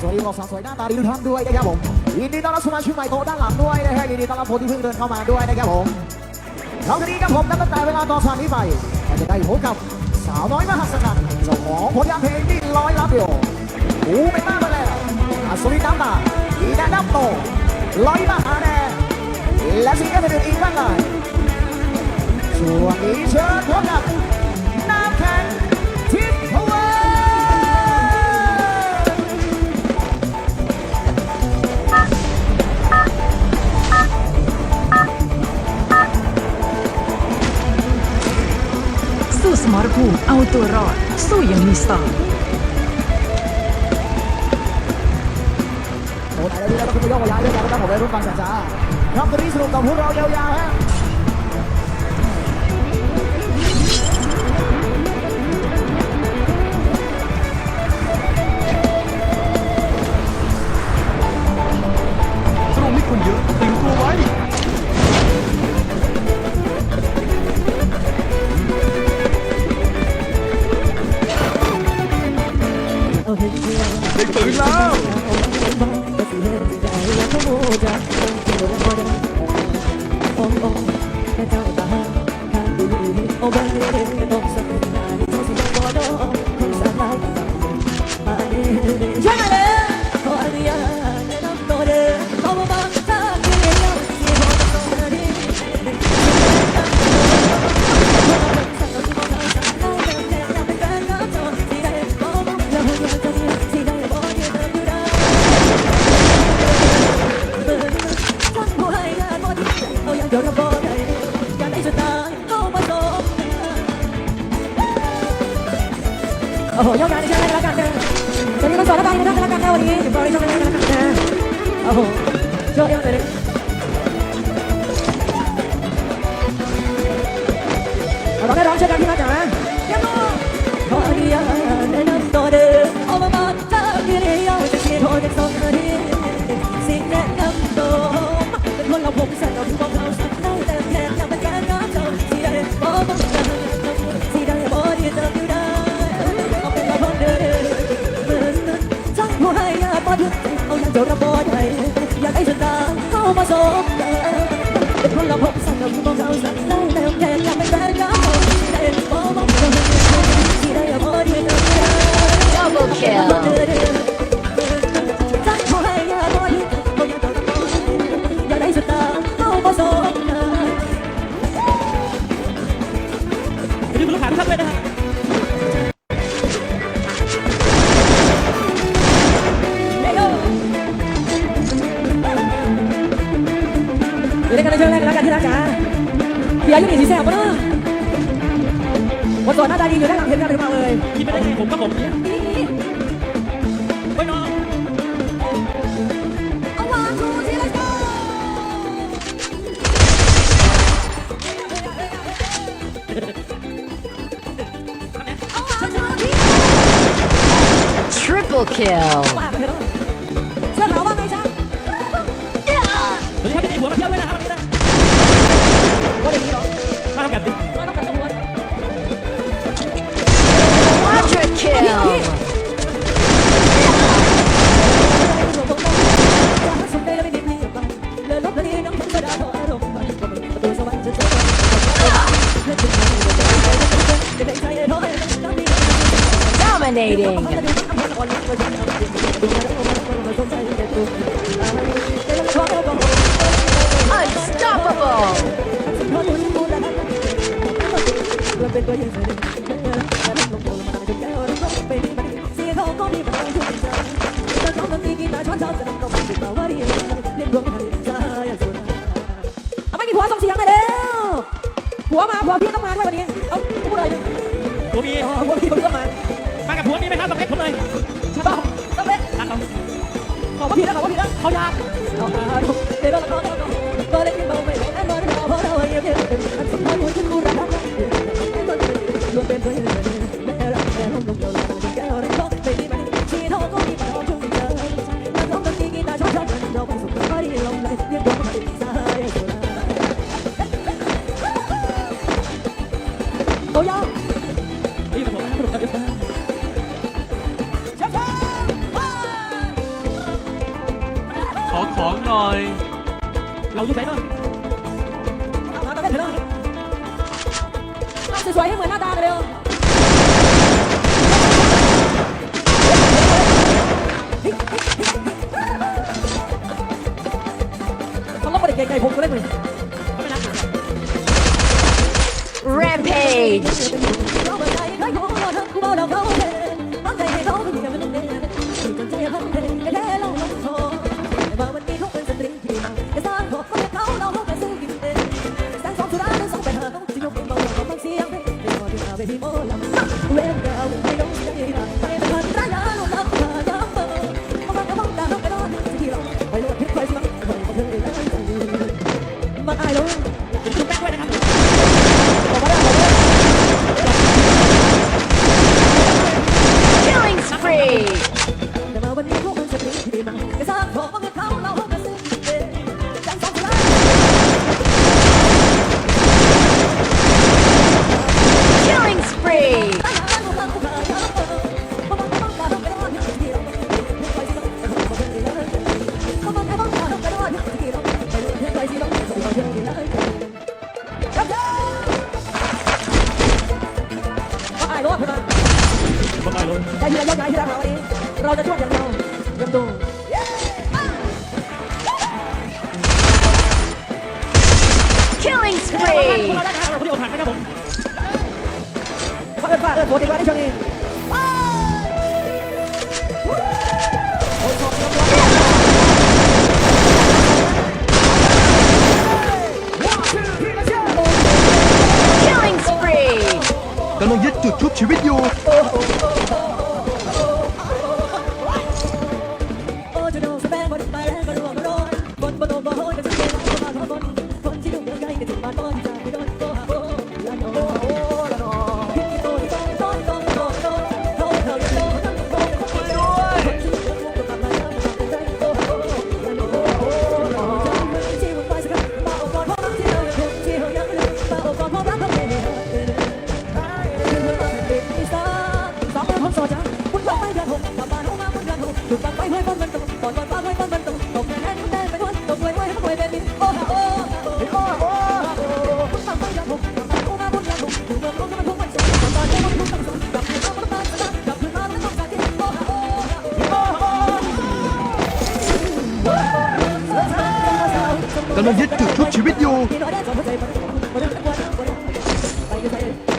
สวัสดีบอกสาวสวยหน้าตาดีทุกท่านด้วยนะครับผมยินดีต้อนรับสมาชิกใหม่โตะด้านหลังด้วยนะฮะยินดีต้อนรับคนที่เพิ่งเดินเข้ามาด้วยนะครับผมเราคดีกับผมนับตั้งแต่เวลาต่อจากนี้ไปก็จะได้พบกับสาวน้อยมหัศจรรย์เจ้าของผลงานเพลงที่ร้อยล้านวิวหูเป็นมากไปแล้วอัศวินน้ำตาอีแดนน้ำโตร้อยมหาแดนและสิ่งที่เป็นอีกมากมายช่วงนี้เชิญพบกับ เอาตัวรอด สู้อย่างมีสไตล์โอ้ไหนแล้วนี่แล้วก็คุณผู้ชมย้ายด้วยกันนะครับผมไปรุ่นฟังสัญญาครับตอนนี้สนุกกับพวกเรายาวๆฮะตรงนี้คนเยอะเตรียมตัวไว้ โอ้โหยกงานในชั้นเลยแล้วกันนะจะมีคอนเสิร์ตระบายในท่านแล้วกันนะวันนี้ถึงตอนนี้ช่วงนี้แล้วกันนะโอ้โหโชคดีมากเลยเราลองได้ร้องเช่นกันที่มาจากนะ พี่อายุนี่สีแสบปะเนาะคนสวยหน้าตาดีอยู่ด้านหลังเห็นกันหรือเปล่าเลยคิดไม่ได้ไงผมก็ผมเนี่ยไม่น้อง เอาวางชูชีเลยจ้าเอาวางชูชี Triple kill. มาไป Dominating. Unstoppable. ไม่มีผัวส่งเสียงเลยแล้วผัวมาผัวพี่ต้องมาด้วยวันนี้ เอ้าพูดอะไรเนี่ยผัวมีอ๋อผัวพี่คนก็มา ว่าผิดแล้วเขอว่าผิดแล้วเขายากเอามาดูเดี๋ยวเราต้อง สวยๆให้เหมือนหน้าตาเร็วเขาล็อกไาเกใหๆผมก็ได้เหมือน Rampage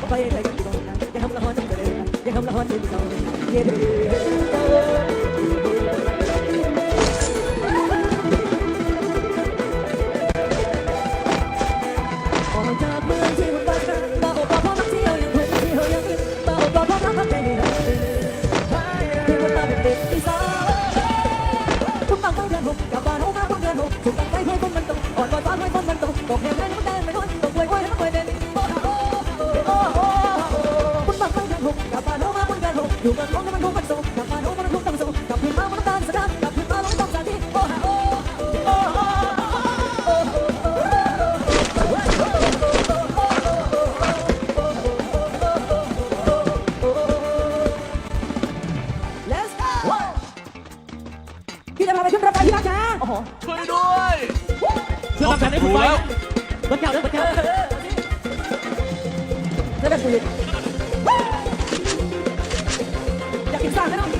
Play it like a big old man. You have the ช่วยด้วยช่วยทำการให้ผมไปบัดเจ้าบัดเจ้าจะได้คุยอยากกินซ่าไหมน้อง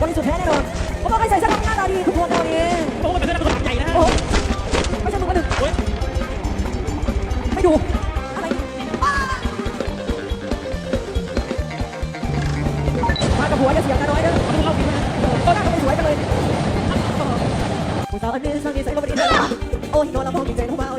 วันนี้สุดแท้แน่นอนเพราะว่าใครใส่เสื้อผ้หน้าตาดีทุกคนตอนนี้โอ้เป็นเสื้อผ้าตัใหญ่นะโอ้ยไม่ใช่มึงคนหนึ่งโอ้ยไม่ดูอะไรมากับหัวจะเสียงกันน้อยเด้อมาดูเข้าไปนนะก็น่าจะเป็สวยกันเลยผู้สาวอันนี้ช่างดีใส่ก็ไม่ดีโอ้ยโดนแล้วพ่อกินใจเข้ามา